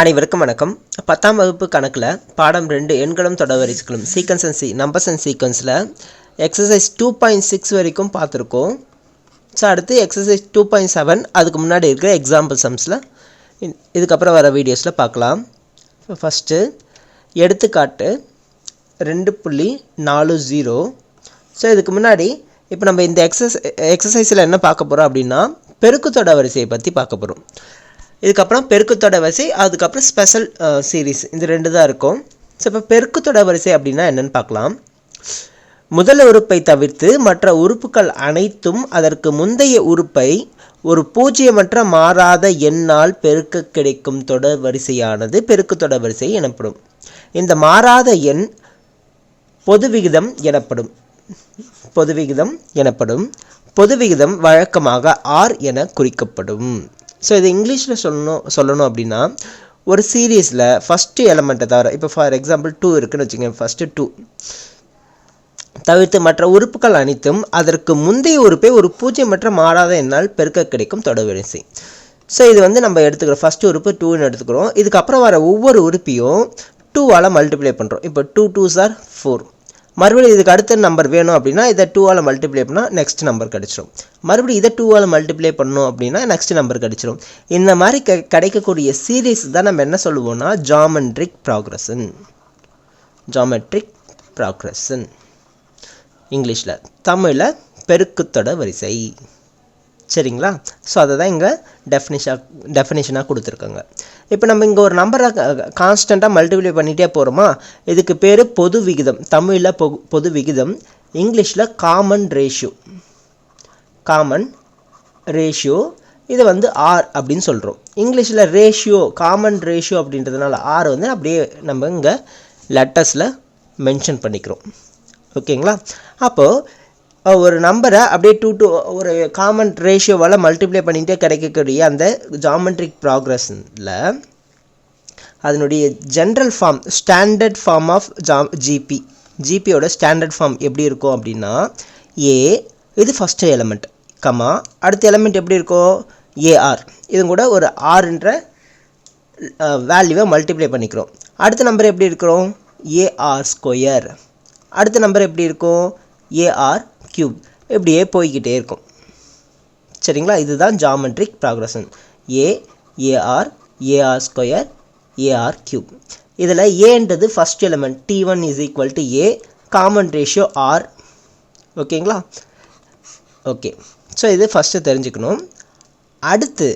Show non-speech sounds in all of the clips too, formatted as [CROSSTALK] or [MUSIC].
அனைவருக்கும் வணக்கம். பத்தாம் வகுப்பு கணக்கில் பாடம் ரெண்டு எண்களும் தொடர்வரிசைகளும் sequence and C numbers and சீக்வன்ஸில் exercise two point six வரைக்கும் பார்த்துருக்கோம். ஸோ அடுத்து எக்ஸசைஸ் டூ பாயிண்ட் செவன் அதுக்கு முன்னாடி இருக்கிற எக்ஸாம்பிள் சம்ஸில் இதுக்கப்புறம் வர வீடியோஸில் பார்க்கலாம். ஃபஸ்ட்டு எடுத்துக்காட்டு ரெண்டு புள்ளி நாலு ஜீரோ ஸோ இதுக்கு முன்னாடி இப்போ நம்ம இந்த எக்ஸஸ் எக்ஸசைஸில் என்ன பார்க்க போகிறோம் அப்படின்னா பெருக்குத்தொட வரிசையை பற்றி பார்க்க போகிறோம் இதுக்கப்புறம் பெருக்குத்தொட வரிசை அதுக்கப்புறம் ஸ்பெஷல் சீரீஸ் இது ரெண்டு தான் இருக்கும். ஸோ இப்போ பெருக்குத்தொட வரிசை அப்படின்னா என்னென்னு பார்க்கலாம். முதல் உறுப்பை தவிர்த்து மற்ற உறுப்புகள் அனைத்தும் அதற்கு முந்தைய உறுப்பை ஒரு பூஜ்ஜியமற்ற மாறாத எண்ணால் பெருக்க கிடைக்கும் தொடர் வரிசையானது பெருக்குத்தொடர் வரிசை எனப்படும். இந்த மாறாத எண் பொது விகிதம் எனப்படும். பொது விகிதம் எனப்படும். பொது விகிதம் வழக்கமாக ஆர் என குறிக்கப்படும். ஸோ இது இங்கிலீஷில் சொல்லணும் சொல்லணும் அப்படின்னா ஒரு சீரீஸில் ஃபஸ்ட்டு எலமெண்ட்டை தவிர இப்போ ஃபார் எக்ஸாம்பிள் டூ இருக்குதுன்னு வச்சுக்கோங்க ஃபஸ்ட்டு டூ தவிர்த்து மற்ற உறுப்புகள் அனைத்தும் அதற்கு முந்தைய உறுப்பை ஒரு பூஜ்ஜியமற்ற மாறாத எண்ணால் பெருக்க கிடைக்கும் தொடர்வரிசை. ஸோ இது வந்து நம்ம எடுத்துக்கிறோம் ஃபஸ்ட்டு உறுப்பு டூன்னு எடுத்துக்கிறோம். இதுக்கப்புறம் வர ஒவ்வொரு உறுப்பையும் டூவால் மல்டிப்ளை பண்ணுறோம் இப்போ டூ டூ சார் ஃபோர் மறுபடியும் இதுக்கு அடுத்த நம்பர் வேணும் அப்படின்னா இதை டூவால் மல்டிப்ளை பண்ணால் நெக்ஸ்ட் நம்பர் கிடச்சிரும். மறுபடியும் இதை டூவால் மல்டிப்ளை பண்ணணும் அப்படின்னா நெக்ஸ்ட் நம்பர் கிடச்சிரும். இந்த மாதிரி க கிடைக்கக்கூடிய சீரீஸ் தான் நம்ம என்ன சொல்லுவோம்னா ஜாமெட்ரிக் ப்ராக்ரஸன் ஜாமெட்ரிக் ப்ராக்ரஸன் இங்கிலீஷில் தமிழில் பெருக்குத்தொட வரிசை. சரிங்களா? ஸோ அதை தான் இங்கே டெஃபினிஷாக டெஃபினேஷனாக கொடுத்துருக்காங்க. இப்போ நம்ம இங்கே ஒரு நம்பரை கான்ஸ்டண்ட்டாக மல்டிப்ளை பண்ணிகிட்டே போகிறோமா இதுக்கு பேர் பொது விகிதம். தமிழில் பொ பொது விகிதம். இங்கிலீஷில் காமன் ரேஷியோ காமன் ரேஷியோ இது வந்து ஆர் அப்படின்னு சொல்கிறோம் இங்கிலீஷில் ரேஷியோ காமன் ரேஷியோ அப்படின்றதுனால ஆர் வந்து அப்படியே நம்ம இங்கே லெட்டர்ஸில் மென்ஷன் பண்ணிக்கிறோம். ஓகேங்களா அப்போது ஒரு நம்பரை அப்படியே டூ டூ ஒரு காமன் ரேஷியோவால் மல்டிப்ளை பண்ணிகிட்டே கிடைக்கக்கூடிய அந்த ஜாமெட்ரிக் ப்ராக்ரஸில் அதனுடைய general form standard form of Jha GP ஜிபியோட ஸ்டாண்டர்ட் ஃபார்ம் எப்படி இருக்கும் அப்படின்னா ஏ இது ஃபஸ்ட்டு எலமெண்ட் கமா அடுத்த எலமெண்ட் எப்படி இருக்கும் ஏஆர் இது கூட ஒரு ஆறுன்ற வேல்யூவை மல்டிப்ளை பண்ணிக்கிறோம். அடுத்த நம்பர் எப்படி இருக்கிறோம்? ஏஆர் ஸ்கொயர் அடுத்த நம்பர் எப்படி இருக்கும் ஏஆர் க்யூப் இப்படியே போய்கிட்டே இருக்கும். சரிங்களா? இதுதான் geometric progression A AR AR square AR cube இதில் ஏன்றது first element T one is equal to A common ratio R ஓகேங்களா? ஓகே. ஸோ இது ஃபஸ்ட்டு தெரிஞ்சுக்கணும். அடுத்து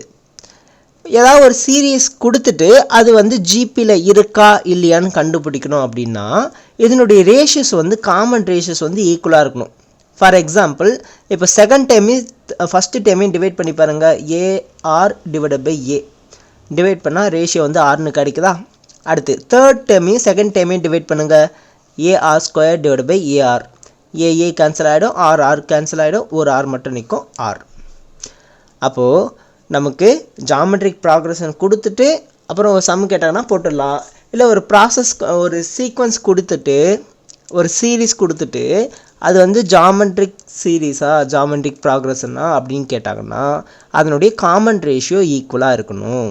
ஏதாவது ஒரு சீரியஸ் கொடுத்துட்டு அது வந்து ஜிபியில் இருக்கா இல்லையான்னு கண்டுபிடிக்கணும் அப்படின்னா இதனுடைய ரேஷியஸ் வந்து காமன் ரேஷியஸ் வந்து ஈக்குவலாக இருக்கணும். ஃபார் எக்ஸாம்பிள் இப்போ செகண்ட் டைமையும் ஃபஸ்ட்டு டைமையும் டிவைட் பண்ணி பாருங்கள் a r divide by a divide பண்ணால் ரேஷியோ வந்து ஆறுனு கிடைக்குதா? அடுத்து தேர்ட் டைமையும் செகண்ட் டைமையும் டிவைட் பண்ணுங்கள் AR square divide by AR AA cancel ஆகிடும் ஆர் ஆர் கேன்சல் ஆகிடும் ஒரு ஆர் மட்டும் நிற்கும் ஆர் அப்போது நமக்கு ஜாமெட்ரிக் ப்ராக்ரஷன் கொடுத்துட்டு அப்புறம் ஒரு சம் கேட்டாங்கன்னா போட்டுடலாம். இல்லை ஒரு ப்ராசஸ் ஒரு சீக்வன்ஸ் கொடுத்துட்டு ஒரு சீரீஸ் கொடுத்துட்டு அது வந்து ஜாமெட்ரிக் சீரீஸா ஜாமெட்ரிக் ப்ராக்ரஷனா அப்படின்னு கேட்டாங்கன்னா அதனுடைய காமன் ரேஷியோ ஈக்குவலாக இருக்கணும்.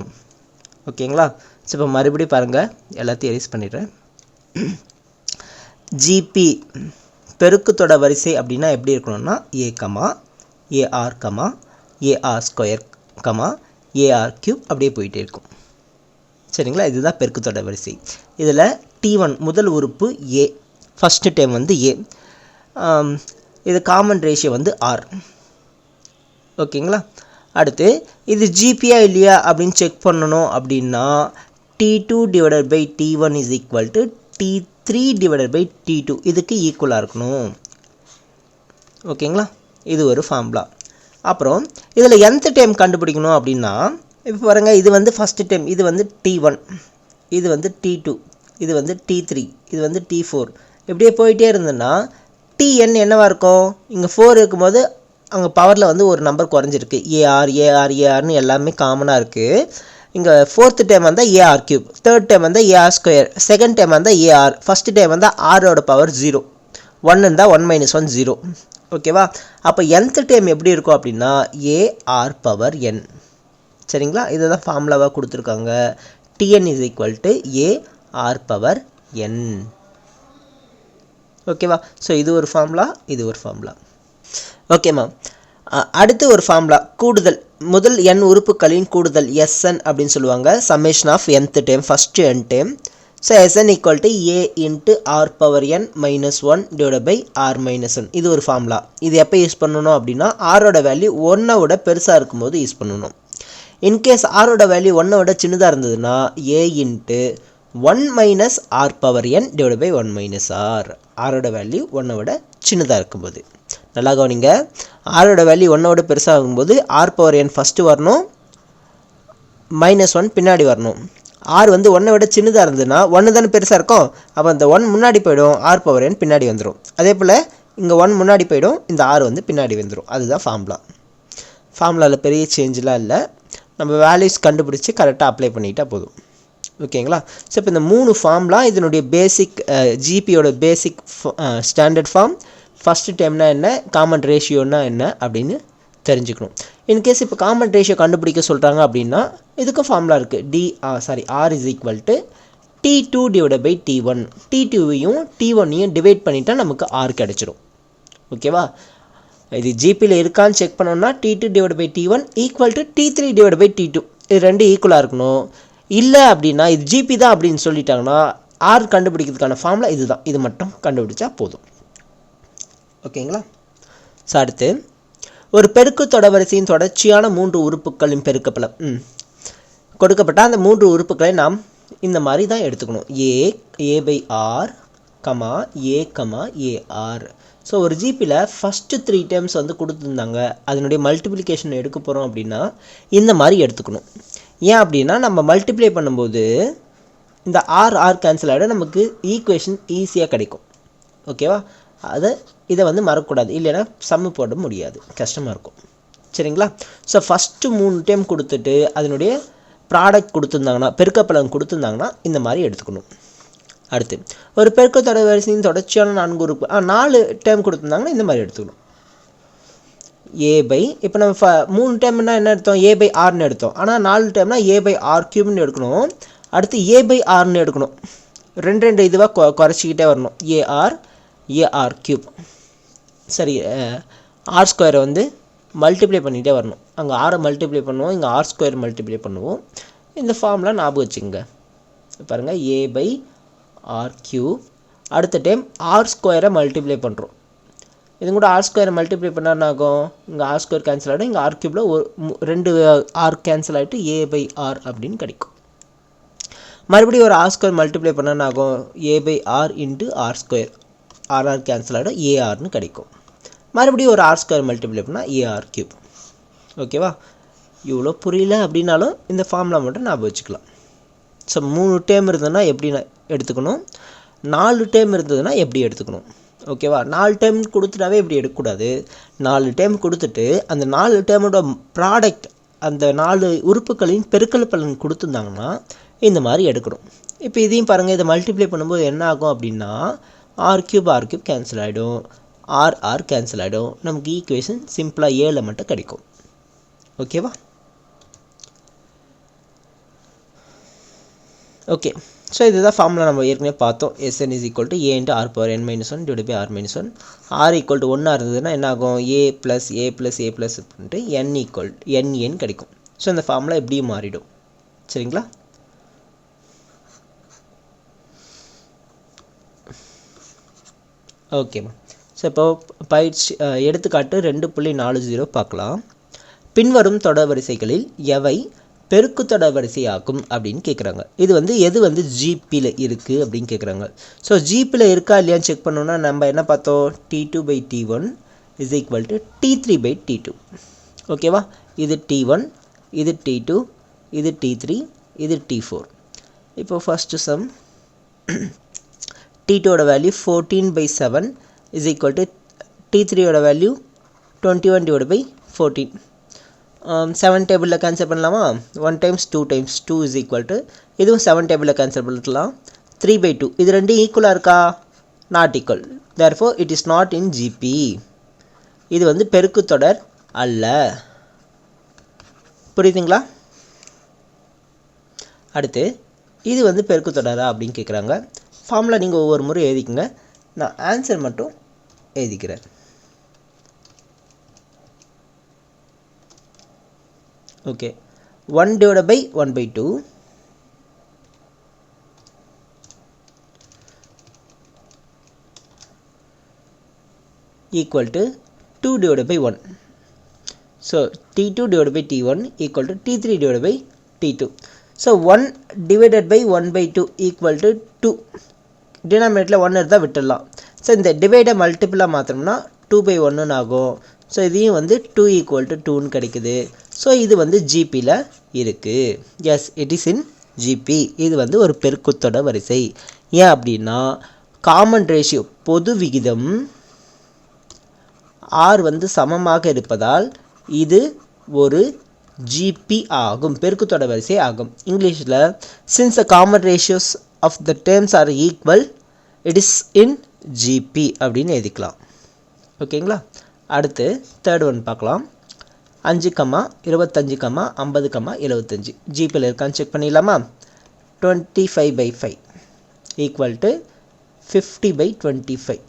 ஓகேங்களா ஸோ இப்போ மறுபடியும் பாருங்கள் எல்லாத்தையும் எரேஸ் பண்ணிடுறேன். [CLEARS THROAT] ஜிபி பெருக்குத்தொட வரிசை அப்படின்னா எப்படி இருக்கணும்னா A comma AR comma AR square comma AR cube அப்படியே போயிட்டே இருக்கும். சரிங்களா? இதுதான் பெருக்குத்தொட வரிசை. இதில் டி ஒன் முதல் உறுப்பு ஏ ஃபஸ்ட்டு டைம் வந்து ஏ இது காமன் ரேஷியோ வந்து ஆர் ஓகேங்களா? அடுத்து இது ஜிபியா இல்லையா அப்படின்னு செக் பண்ணணும் அப்படின்னா T two divided by T one is equal to T three divided by T two இதுக்கு ஈக்குவலாக இருக்கணும். ஓகேங்களா? இது ஒரு ஃபார்முலா அப்புறம் இதில் எந்த டைம் கண்டுபிடிக்கணும் அப்படின்னா இப்போ பாருங்கள் இது வந்து ஃபஸ்ட்டு டைம் இது வந்து டி ஒன் இது வந்து டி டூ இது வந்து டி த்ரீ இது வந்து டி ஃபோர் இப்படியே போயிட்டே இருந்ததுன்னா டிஎன் என்னவாக இருக்கும்? இங்கே ஃபோர் இருக்கும்போது அங்கே பவரில் வந்து ஒரு நம்பர் குறைஞ்சிருக்கு. ஏஆர் ஏஆர் ஏஆர்னு எல்லாமே காமனாக இருக்குது இங்கே ஃபோர்த்து டைம் வந்தால் ஏஆர் கியூப் தேர்ட் டைம் வந்தால் ஏஆர் ஸ்கொயர் செகண்ட் டைம் வந்தால் ஏஆர் ஃபஸ்ட்டு டைம் வந்தால் ஆரோட பவர் ஜீரோ ஒன் இருந்தால் ஒன் மைனஸ் ஒன் ஜீரோ ஓகேவா அப்போ எந்த டைம் எப்படி இருக்கும் அப்படின்னா ஏஆர் பவர் என் சரிங்களா? இதை தான் ஃபார்முலாவாக கொடுத்துருக்காங்க. TN is equal to AR power N ஓகேவா ஸோ இது ஒரு ஃபார்முலா இது ஒரு ஃபார்முலா ஓகேம்மா அடுத்து ஒரு ஃபார்முலா கூடுதல் முதல் என் உறுப்புகளின் கூடுதல் எஸ்என் அப்படின்னு சொல்லுவாங்க. Summation of nth term first N term so SN equal to A into R power N minus one divide by R minus one இது ஒரு ஃபார்முலா இது எப்போ யூஸ் பண்ணணும் அப்படின்னா ஆரோட வேல்யூ ஒன்னை விட பெருசாக இருக்கும்போது யூஸ் பண்ணணும். இன்கேஸ் ஆரோட வேல்யூ ஒன்னை விட சின்னதாக இருந்ததுன்னா A into one minus R power N divide by one minus R ஆரோட வேல்யூ ஒன்னை விட சின்னதாக இருக்கும்போது. நல்லா கவனிங்க. ஆரோட வேல்யூ ஒன்னை விட பெருசாக ஆகும்போது ஆர் பவர் என் ஃபஸ்ட்டு வரணும் மைனஸ் ஒன் பின்னாடி வரணும். ஆர் வந்து ஒன்றை விட சின்னதாக இருந்ததுன்னா ஒன்று தானே பெருசாக இருக்கும்? அப்போ அந்த ஒன் முன்னாடி போயிடும் ஆர் பவர் என் பின்னாடி வந்துடும் அதே போல் இங்கே ஒன் முன்னாடி போயிடும் இந்த ஆறு வந்து பின்னாடி வந்துடும் அதுதான் ஃபார்முலா ஃபார்முலாவில் பெரிய சேஞ்செலாம் இல்லை. நம்ம வேல்யூஸ் கண்டுபிடிச்சி கரெக்டாக அப்ளை பண்ணிக்கிட்டால் போதும். ஓகேங்களா? ஸோ இப்போ இந்த மூணு ஃபார்ம்லாம் இதனுடைய பேசிக் ஜிபியோட பேசிக் ஸ்டாண்டர்ட் ஃபார்ம் ஃபஸ்ட்டு டைம்னா என்ன? காமன் ரேஷியோனா என்ன? அப்படின்னு தெரிஞ்சுக்கணும். இன்கேஸ் இப்போ காமன் ரேஷியோ கண்டுபிடிக்க சொல்கிறாங்க அப்படின்னா இதுக்கு ஃபார்முலா இருக்குது T sorry R is equal to T two divide by T one T டூவையும் T ஒன்னையும் டிவைட் பண்ணிட்டால் நமக்கு ஆர் கிடச்சிரும். ஓகேவா? இது ஜிபியில் இருக்கான்னு செக் பண்ணோம்னா T two divide by T one equal to T three divide by T two இது ரெண்டு ஈக்குவலாக இருக்கணும். இல்லை அப்படின்னா இது ஜிபி தான் அப்படின்னு சொல்லிட்டாங்கன்னா ஆர் கண்டுபிடிக்கிறதுக்கான ஃபார்முலா இதுதான். இது மட்டும் கண்டுபிடிச்சா போதும். ஓகேங்களா? ஸோ அடுத்து ஒரு பெருக்கு தொடவரிசையின் தொடர்ச்சியான மூன்று உறுப்புகளின் பெருக்கப்பலம். ம். கொடுக்கப்பட்ட அந்த மூன்று உறுப்புகளை நாம் இந்த மாதிரி தான் எடுத்துக்கணும். A A by R comma A comma AR so ஒரு ஜிபியில் ஃபஸ்ட்டு த்ரீ டைம்ஸ் வந்து கொடுத்துருந்தாங்க. அதனுடைய மல்டிப்ளிகேஷன் எடுக்க போகிறோம் அப்படின்னா இந்த மாதிரி எடுத்துக்கணும். ஏன் அப்படின்னா நம்ம மல்டிப்ளை பண்ணும்போது இந்த ஆர் ஆர் கேன்சல் ஆகிட நமக்கு ஈக்குவேஷன் ஈஸியாக கிடைக்கும். ஓகேவா அதை இதை வந்து மறக்கக்கூடாது. இல்லைன்னா சம்மு போட முடியாது. கஷ்டமாக இருக்கும். சரிங்களா? ஸோ ஃபஸ்ட்டு மூணு டைம் கொடுத்துட்டு அதனுடைய ப்ராடக்ட் கொடுத்துருந்தாங்கன்னா பெருக்கப்பலன் கொடுத்துருந்தாங்கன்னா இந்த மாதிரி எடுத்துக்கணும். அடுத்து ஒரு பெருக்கத்தொடர் வரிசையின் தொடர்ச்சியான நான்கு உறுப்பு நாலு டைம் கொடுத்துருந்தாங்கன்னா இந்த மாதிரி எடுத்துக்கணும். ஏ பை இப்போ நம்ம ஃப மூணு டைம்னா என்ன எடுத்தோம்? ஏ பை ஆர்னு எடுத்தோம். ஆனால் நாலு டைம்னா ஏ பை ஆர் கியூப்னு எடுக்கணும். அடுத்து ஏ பை ஆர்னு எடுக்கணும். ரெண்டு ரெண்டு இதுவாக கொ குறைச்சிக்கிட்டே வரணும். ஏஆர் ஏஆர் கியூப் சரி ஆர் ஸ்கொயரை வந்து மல்டிப்ளை பண்ணிகிட்டே வரணும். அங்கே ஆரை மல்டிப்ளை பண்ணுவோம். இங்கே ஆர் ஸ்கொயர் மல்டிப்ளை பண்ணுவோம். இந்த ஃபார்ம்லாம் ஞாபகம் வச்சுங்க பாருங்கள் ஏ பை ஆர் கியூப் அடுத்த டைம் ஆர் ஸ்கொயரை மல்டிப்ளை பண்ணுறோம் இது கூட ஆர் ஸ்கொயர் மல்டிப்ளை பண்ணால் என்ன ஆகும்? இங்கே ஆர் ஸ்கொயர் கேன்சல் ஆகிடும் இங்கே ஆர் கியூப்பில் ஒரு ரெண்டு ஆர் கேன்சல் ஆகிட்டு ஏ பை ஆர் அப்படின்னு கிடைக்கும். மறுபடியும் ஒரு ஆர் ஸ்கொயர் மல்டிப்ளை பண்ணால் என்ன ஆகும்? A by R into R square RR cancel ஆகிடும் ஏஆர்னு கிடைக்கும். மறுபடியும் ஒரு ஆர் ஸ்கொயர் மல்டிப்ளை பண்ணால் ஏஆர் கியூப் ஓகேவா இவ்வளோ புரியல அப்படின்னாலும் இந்த ஃபார்முலா மட்டும் ஞாபகம் வச்சுக்கலாம். ஸோ மூணு டேம் இருந்ததுன்னா எப்படி எடுத்துக்கணும்? நாலு டேம் இருந்ததுன்னா எப்படி எடுத்துக்கணும்? ஓகேவா நாலு டைம் கொடுத்துட்டாவே இப்படி எடுக்கக்கூடாது. நாலு டைம் கொடுத்துட்டு அந்த நாலு டைமோட ப்ராடக்ட் அந்த நாலு உறுப்புகளின் பெருக்கல் பலன் கொடுத்துருந்தாங்கன்னா இந்த மாதிரி எடுக்கணும். இப்போ இதையும் பாருங்கள் இதை மல்டிப்ளை பண்ணும்போது என்ன ஆகும் அப்படின்னா R cube R cube cancel ஆகிடும் ஆர் ஆர் கேன்சல் ஆகிடும் நமக்கு ஈக்குவேஷன் சிம்பிளாக ஏழை மட்டும் கிடைக்கும். ஓகேவா ஓகே ஸோ இதுதான் ஃபார்முலா நம்ம ஏற்கனவே பார்த்தோம். SN is equal to A into R power N minus one divide by R minus one R equal to ஒன்னாக இருந்ததுன்னா என்ன ஆகும் A plus A plus A plus அப்படின்ட்டு என் ஈக்குவல் என் கிடைக்கும். ஸோ இந்த ஃபார்முலா எப்படியும் மாறிடும். சரிங்களா? ஓகேம்மா ஸோ இப்போ பயிற்சி எடுத்துக்காட்டு ரெண்டு புள்ளி நாலு ஜீரோ பார்க்கலாம். பின்வரும் தொடர் வரிசைகளில் எவை பெருக்கு தொடர்வரிசையாக்கும் அப்படின்னு கேட்குறாங்க இது வந்து எது வந்து ஜிபியில் இருக்குது அப்படின்னு கேட்குறாங்க ஸோ ஜிபியில் இருக்கா இல்லையான்னு செக் பண்ணோன்னா நம்ம என்ன பார்த்தோம்? T two by T one is equal to T three by T two ஓகேவா இது டி ஒன் இது டி டூ இது டி த்ரீ இது டி ஃபோர் இப்போ ஃபஸ்ட்டு சம் டி டூவோட value fourteen by seven is equal to T த்ரீயோட value twenty one divide by fourteen seven டேபிளில் cancel பண்ணலாமா? One times two times two is equal to இதுவும் seven டேபிளில் cancel பண்ணிக்கலாம் three by two இது ரெண்டும் ஈக்குவலாக இருக்கா? Not equal therefore it is not in GP இது வந்து பெருக்குத்தொடர் அல்ல. புரியுதுங்களா? அடுத்து இது வந்து பெருக்கு தொடரா அப்படின்னு கேட்குறாங்க ஃபார்மில் நீங்கள் ஒவ்வொரு முறை எழுதிக்கங்க. நான் ஆன்சர் மட்டும் எழுதிக்கிறேன். Okay one divide by one by two equal to 2 divided by 1. So T2 divided by T1 equal to T3 divided by T2. So 1 divided by 1 by 2 equal to 2. டினாமினேட்டில் ஒன்று இருந்தால் விட்டுடலாம் ஸோ இந்த டிவைடை மல்டிப்புளாக மாற்றணும்னா டூ பை ஒன்றுன்னு ஆகும் so இதையும் வந்து two equal to டூன்னு கிடைக்குது ஸோ இது வந்து ஜிபியில் இருக்குது yes it is in GP இது வந்து ஒரு பெருக்குத்தொட வரிசை. ஏன் அப்படின்னா காமன் ரேஷியோ பொது விகிதம் ஆர் வந்து சமமாக இருப்பதால் இது ஒரு ஜிபி ஆகும். பெருக்குத்தொட வரிசை ஆகும். இங்கிலீஷில் since the common ratios of the terms are equal it is in GP அப்படின்னு எழுதிக்கலாம். ஓகேங்களா அடுத்து தேர்ட் ஒன் பார்க்கலாம். அஞ்சு கம்மா இருபத்தஞ்சு கம்மா ஐம்பது கம்மா எழுபத்தஞ்சு ஜிபியில் இருக்கான்னு செக் பண்ணிடலாமா? Twenty five by five equal to fifty by twenty five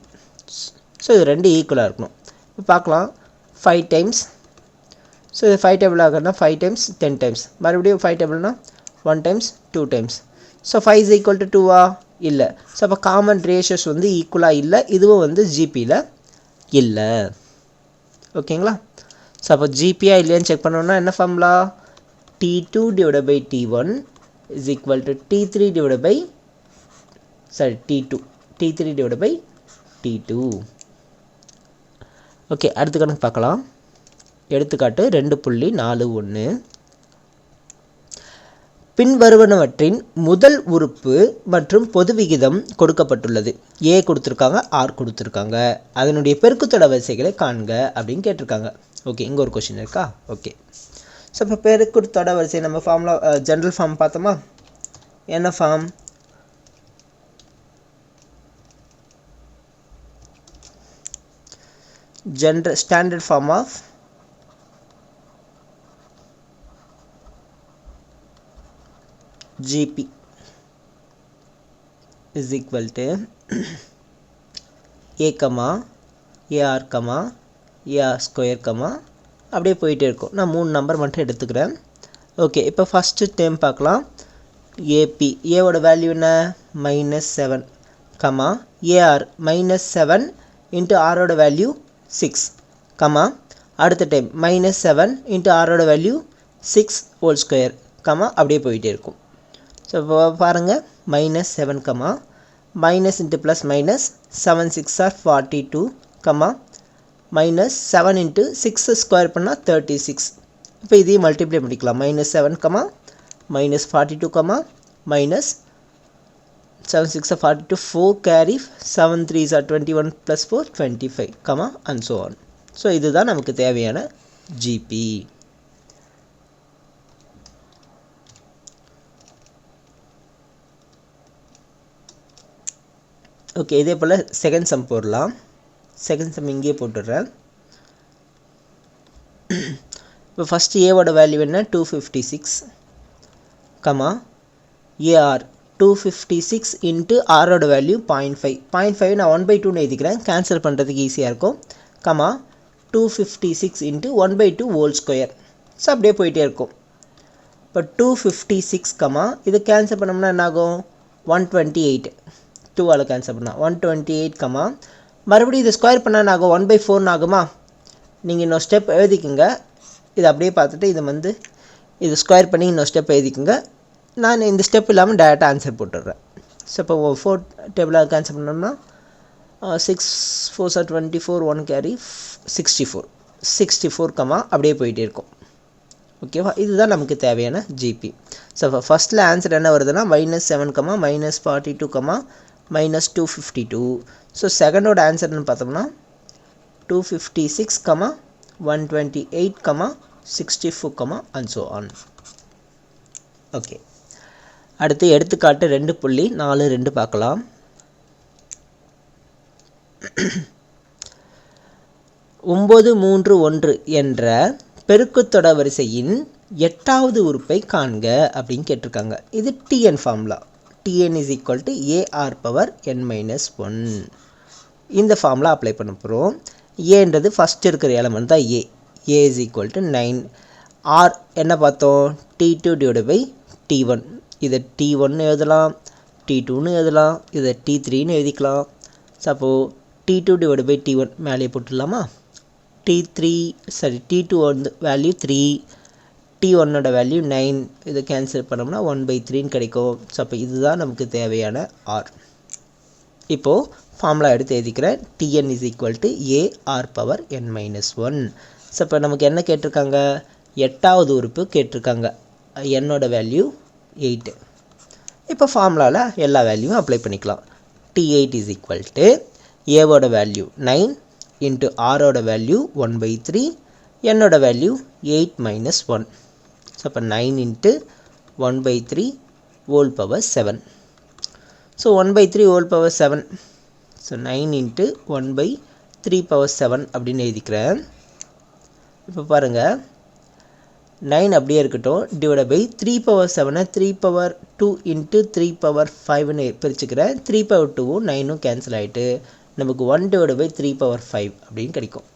so இது ரெண்டு ஈக்குவலாக இருக்கணும். இப்போ பார்க்கலாம். ஃபைவ் டைம்ஸ் ஸோ இது ஃபைவ் டேபிள் ஆகுதுன்னா ஃபைவ் டைம்ஸ் டென் டைம்ஸ் மறுபடியும் five டேபிள்னா one times two times so five is equal to டூவா இல்லை. ஸோ அப்போ காமன் ரேஷியோஸ் வந்து ஈக்குவலாக இல்லை? இதுவும் வந்து ஜிபியில் இல்லை. ஓகேங்களா ஸோ அப்போ ஜிபியா இல்லையான்னு செக் பண்ணோம்னா என்ன formula T two divide by T one is equal to T three divide by sorry T two T three divide by T two okay அடுத்த கணக்கு பார்க்கலாம். எடுத்துக்காட்டு ரெண்டு புள்ளி நாலு ஒன்று பின்வருவனவற்றின் முதல் உறுப்பு மற்றும் பொது விகிதம் கொடுக்கப்பட்டுள்ளது. ஏ கொடுத்துருக்காங்க ஆர் கொடுத்துருக்காங்க. அதனுடைய பெருக்குத்தொட வரிசைகளை காண்க அப்படின்னு கேட்டிருக்காங்க. ஓகே இங்கே ஒரு கொஷின் இருக்கா? ஓகே. ஸோ இப்போ பெருக்குத்தொட வரிசை நம்ம ஃபார்மில் ஜென்ரல் ஃபார்ம் பார்த்தோமா? என்ன form general standard form of GP is equal to A comma AR comma AR square comma அப்படியே போயிட்டே இருக்கும். நான் மூணு நம்பர் மட்டும் எடுத்துக்கிறேன். ஓகே இப்போ ஃபஸ்ட்டு டேம் பார்க்கலாம். ஏபி ஏவோட வேல்யூ என்ன? Minus seven comma AR minus seven into ஆரோட வேல்யூ சிக்ஸ் கமா அடுத்த டைம் மைனஸ் செவன் இன்ட்டு ஆரோட value six whole square comma அப்படியே போயிட்டே இருக்கும். ஸோ இப்போ பாருங்கள் minus seven comma minus into plus minus seven six R forty two comma minus seven into six square பண்ணால் thirty six இப்போ இதையும் மல்டிப்ளை பண்ணிக்கலாம். Minus seven comma minus forty two comma minus seven six forty two four carry seven three are twenty one plus four twenty five comma and so on so இதுதான் நமக்கு தேவையான GP okay இதே போல் second sum போடலாம். Second sum இங்கேயே போட்டுடுறேன். இப்போ first ஏவோட வேல்யூ என்ன? Two fifty six comma AR two fifty six into ஆரோட value point five point five நான் ஒன் பை டூன்னு எழுதிக்கிறேன். கேன்சல் பண்ணுறதுக்கு ஈஸியாக இருக்கும். Comma two fifty six into one by two whole square so அப்படியே போயிட்டே இருக்கும். இப்போ டூ ஃபிஃப்டி சிக்ஸ் கமா இதை கேன்சல் பண்ணோம்னா என்ன ஆகும் ஒன் டுவெண்ட்டி எயிட் டூவால் கேன்சல் பண்ணலாம் ஒன் டுவெண்ட்டி எயிட் கமா மறுபடியும் இது ஸ்கொயர் பண்ணால் ஆகும் ஒன் பை ஃபோர்னு ஆகுமா? நீங்கள் இன்னொரு ஸ்டெப் எழுதிக்கோங்க. இது அப்படியே பார்த்துட்டு இது வந்து இது ஸ்கொயர் பண்ணி இன்னொரு ஸ்டெப் எழுதிக்கோங்க. நான் இந்த ஸ்டெப் இல்லாமல் டேரெக்டாக ஆன்சர் போட்டுடுறேன். ஸோ இப்போ ஃபோர் டேபிளாக கேன்சல் பண்ணோம்னா six four sir twenty four one carry sixty four sixty four comma அப்படியே போயிட்டே இருக்கும். ஓகேவா இதுதான் நமக்கு தேவையான ஜிபி ஸோ ஃபஸ்ட்டில் ஆன்சர் என்ன வருதுன்னா minus seven comma minus forty two comma minus two fifty two so செகண்டோட ஆன்சர்னு பார்த்தோம்னா two fifty six comma one twenty eight comma sixty four comma and so on okay அடுத்து எடுத்துக்காட்டு ரெண்டு புள்ளி நாலு ரெண்டு பார்க்கலாம். ஒம்பது மூன்று ஒன்று என்ற பெருக்குத்தொட வரிசையின் எட்டாவது உறுப்பை காண்க அப்படின்னு கேட்டிருக்காங்க. இது TN formula TN is equal to AR power N minus one இந்த ஃபார்முலா அப்ளை பண்ண போகிறோம் ஏன்றது ஃபஸ்ட் இருக்கிற எலமெண்ட் தான் A A is equal to nine R என்ன பார்த்தோம்? T two divide by T one இதை டி ஒன்னு எழுதலாம். டி டூன்னு எழுதலாம். இதை டி த்ரீன்னு எழுதிக்கலாம். So T two divide by T one மேலேயே போட்டுடலாமா? T three sorry T two வந்து வேல்யூ த்ரீ டி ஒன்னோட வேல்யூ நைன் இதை கேன்சல் பண்ணோம்னா ஒன் பை த்ரீன்னு கிடைக்கும். ஸோ அப்போ இதுதான் நமக்கு தேவையான ஆர் இப்போது ஃபார்முலா எடுத்து எழுதிக்கிறேன். TN is equal to AR power N minus one so இப்போ நமக்கு என்ன கேட்டிருக்காங்க? எட்டாவது உறுப்பு கேட்டிருக்காங்க. என்னோட வேல்யூ எயிட்டு இப்போ ஃபார்முலாவில் எல்லா வேல்யூவும் அப்ளை பண்ணிக்கலாம். T eight is equal to ஏவோட வேல்யூ நைன் இன்ட்டு ஆரோட வேல்யூ ஒன் பை த்ரீ என்னோட value eight minus one so அப்போ nine into one by three whole power seven so one by three whole power seven so nine into one by three power seven அப்படின்னு எழுதிக்கிறேன். இப்போ பாருங்கள் nine அப்படியே இருக்கட்டும். Divide by three power செவனை three power two into three power ஃபைவ்னு பிரிச்சுக்கிறேன் three power டூவும் நைனும் கேன்சல் ஆகிட்டு நமக்கு one divide by three power five அப்படின்னு கிடைக்கும்.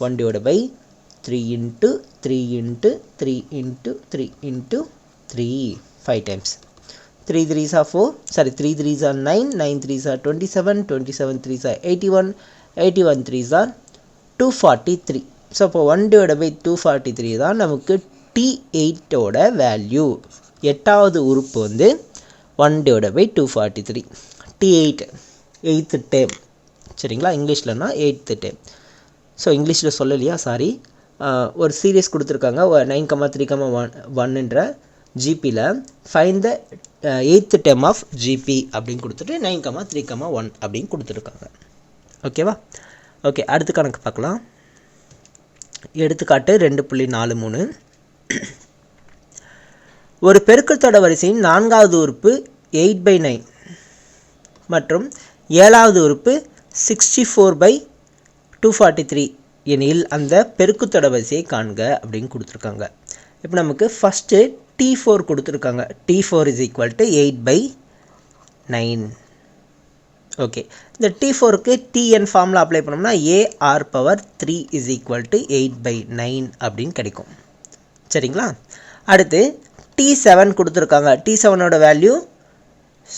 One divide by three into three into three into three into three five times three threes are four sorry three threes are nine nine threes are twenty seven twenty seven threes are eighty one eighty one threes are two forty three so அப்போ one divide by two forty three தான் நமக்கு D எயிட்டோட value எட்டாவது உறுப்பு வந்து one divide by two forty three T eight eighth term சரிங்களா? இங்கிலீஷ்லனா eighth dam so இங்கிலீஷில் சொல்லலையா? சாரி ஒரு சீரியஸ் கொடுத்துருக்காங்க. Nine comma three comma one ஒன்னுன்ற ஜிபியில் find the eighth term of GP அப்படின்னு கொடுத்துட்டு nine comma three comma one அப்படின்னு கொடுத்துருக்காங்க. ஓகேவா ஓகே அடுத்த கணக்கு பார்க்கலாம். எடுத்துக்காட்டு ரெண்டு புள்ளி நாலு மூணு. ஒரு பெருக்கத்தோட வரிசையின் நான்காவது உறுப்பு எயிட் பை நைன் மற்றும் ஏழாவது உறுப்பு sixty four by two forty three எனில் அந்த பெருக்கு தடவரிசையை காண்க அப்படின்னு கொடுத்துருக்காங்க. இப்போ நமக்கு ஃபஸ்ட்டு டி ஃபோர் கொடுத்துருக்காங்க. T four is equal to eight by nine okay இந்த டி ஃபோருக்கு டிஎன் ஃபார்மில் அப்ளை பண்ணோம்னா AR power three is equal to eight by nine அப்படின்னு கிடைக்கும். சரிங்களா? அடுத்து டி செவன் கொடுத்துருக்காங்க. D செவனோட value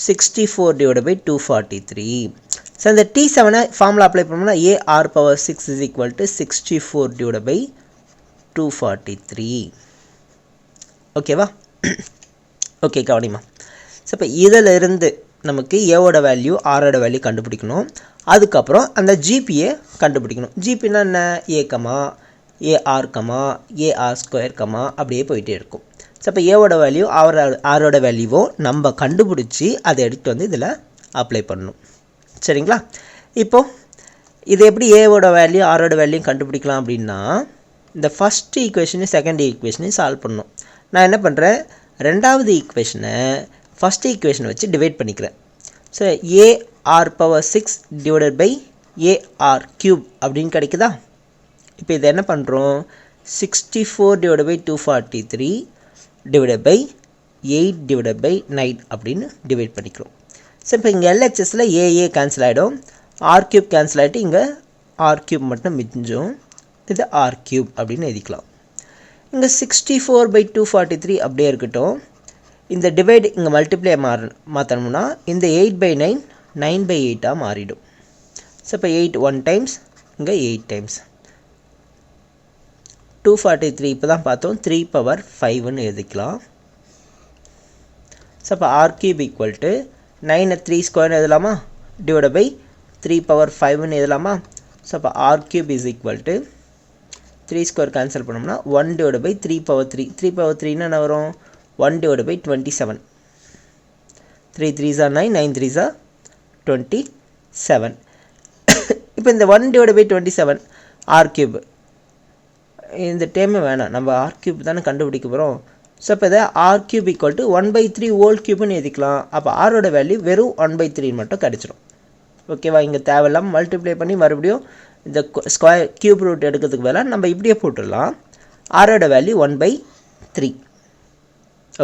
sixty four divide by two forty three so அந்த டி செவனை ஃபார்முலா அப்ளை பண்ணோம்னா A R power six is equal to sixty four divide by two forty three ஓகேவா okay கவனிமா ஸோ இப்போ இதில் இருந்து நமக்கு ஏவோட வேல்யூ ஆரோட வேல்யூ கண்டுபிடிக்கணும். அதுக்கப்புறம் அந்த ஜிபியை கண்டுபிடிக்கணும். ஜிபினா என்ன? A comma AR comma AR square comma அப்படியே போயிட்டே இருக்கும். ஸோ இப்போ ஏவோட வேல்யூ ஆரோட ஆரோட வேல்யூவோ நம்ம கண்டுபிடிச்சி அதை எடுத்துகிட்டு வந்து இதில் அப்ளை பண்ணணும். சரிங்களா? இப்போது இது எப்படி ஏவோட வேல்யூ ஆரோட வேல்யூ கண்டுபிடிக்கலாம் அப்படின்னா இந்த ஃபஸ்ட்டு ஈக்குவேஷனையும் செகண்ட் ஈக்குவேஷனையும் சால்வ் பண்ணணும். நான் என்ன பண்ணுறேன் ரெண்டாவது ஈக்குவேஷனை ஃபஸ்ட் ஈக்குவேஷனை வச்சு டிவைட் பண்ணிக்கிறேன். So AR power six divided by AR cube அப்படின்னு கிடைக்குதா? இப்போ இதை என்ன பண்ணுறோம் sixty four divide by two forty three divide by eight divide by nine அப்படின்னு டிவைட் பண்ணிக்கிறோம். ஸோ இப்போ இங்கே எல்ஹெச்எஸில் ஏஏ கேன்சல் ஆகிடும் ஆர் கியூப் கேன்சல் ஆகிட்டு இங்கே ஆர் கியூப் மட்டும் மிஞ்சும் இது ஆர் கியூப் அப்படின்னு எழுதிக்கலாம். இங்கே sixty four by two forty three அப்படியே இருக்கட்டும். இந்த டிவைட் இங்கே மல்டிப்ளை மாற மாற்றணும்னா இந்த eight by nine nine by எயிட்டாக மாறிடும். ஸோ இப்போ எயிட் ஒன் டைம்ஸ் இங்கே eight times two forty three இப்போ தான் பார்த்தோம் த்ரீ பவர் ஃபைவ்னு எழுதிக்கலாம். ஸோ அப்போ ஆர் கியூப் ஈக்குவல் டு நைனை த்ரீ ஸ்கொயர்னு எழுதலாமா? டிவைட் பை த்ரீ பவர் ஃபைவ்னு எழுதலாமா? ஸோ அப்போ R cube is equal to three square cancel பண்ணோம்னா one divide by three power three three power த்ரீனா என்ன வரும்? One divide by twenty seven three three Jha nine nine three ஜா twenty seven இப்போ இந்த one divide by twenty seven R cube இந்த டேமே வேணாம். நம்ம ஆர் கியூப் தானே கண்டுபிடிக்க போகிறோம் ஸோ இப்போ இதை R cube equal to one by three whole கியூப்னு எழுதிக்கலாம். அப்போ ஆரோட வேல்யூ வெறும் ஒன் பை த்ரீ மட்டும் கிடச்சிரும். ஓகேவா இங்கே தேவையில்லாமல் மல்டிப்ளை பண்ணி மறுபடியும் இந்த ஸ்கொயர் கியூப் ரூட் எடுக்கிறதுக்கு பதிலாக நம்ம இப்படியே போட்டுடலாம். ஆரோட value one by three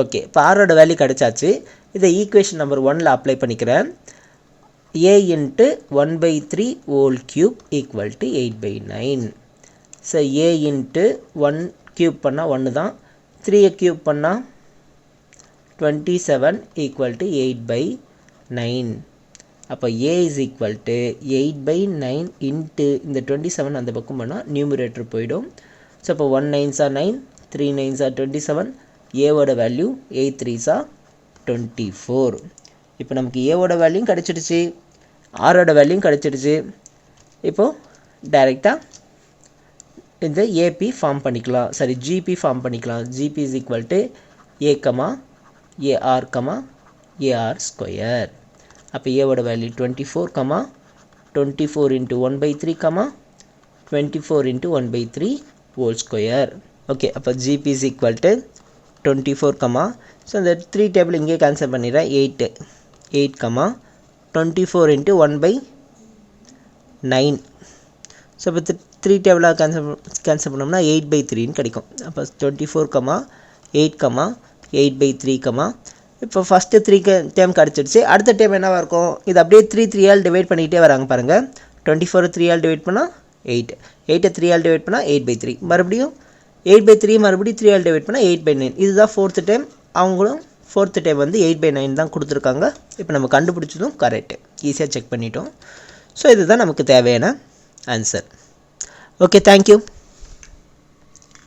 okay இப்போ ஆரோட வேல்யூ கிடச்சாச்சு. இதை ஈக்குவேஷன் நம்பர் ஒனில் அப்ளை பண்ணிக்கிறேன். A into one by three whole cube equal to eight by nine so A into one cube பண்ணால் ஒன்று தான். த்ரீயை க்யூப் பண்ணால் twenty seven equal to eight by nine அப்போ A is equal to eight by nine into இந்த twenty seven அந்த பக்கம் பண்ணால் நியூமரேட்டர் போயிடும். ஸோ அப்போ one nines nine three nines twenty seven ஏவோட value eight threes twenty four இப்போ நமக்கு ஏவோட வேல்யூ கிடச்சிடுச்சு. ஆரோட வேல்யூம் கிடச்சிடுச்சு. இப்போது டைரெக்டாக இந்த ஏபி ஃபார்ம் பண்ணிக்கலாம். சாரி ஜிபி ஃபார்ம் பண்ணிக்கலாம். GP is equal to A comma AR comma AR square அப்போ ஏவோட value twenty four comma twenty four into one by three comma twenty four into one by three whole square okay அப்போ GP is equal to twenty four comma so இந்த three table இங்கே cancel பண்ணிடுறேன். Eight eight comma twenty four into one by nine so இப்போ three டேபிளாக cancel cancel பண்ணோம்னா eight by த்ரீன்னு கிடைக்கும். அப்போ twenty four comma eight comma eight by three comma இப்போ first three term கிடச்சிடுச்சு. அடுத்த டேம் என்னவாக இருக்கும்? இது அப்படியே த்ரீ த்ரீயால் டிவைட் பண்ணிக்கிட்டே வராங்க பாருங்கள் டுவெண்ட்டி ஃபோர் த்ரீயால் டிவைட் பண்ணால் எயிட் எயிட்டை த்ரீயால் டிவைட் பண்ணால் எயிட் பை த்ரீ மறுபடியும் எயிட் பை த்ரீ மறுபடியும் த்ரீயால் டிவைட் பண்ணால் எயிட் பை நைன் இதுதான் ஃபோர்த்து டைம் அவங்களும் ஃபோர்த்து டைம் வந்து எயிட் பை நைன் தான் கொடுத்துருக்காங்க. இப்போ நம்ம கண்டுபிடிச்சதும் கரெக்டு ஈஸியாக செக் பண்ணிட்டோம். ஸோ இதுதான் நமக்கு தேவையான ஆன்சர் ஓகே தேங்க்யூ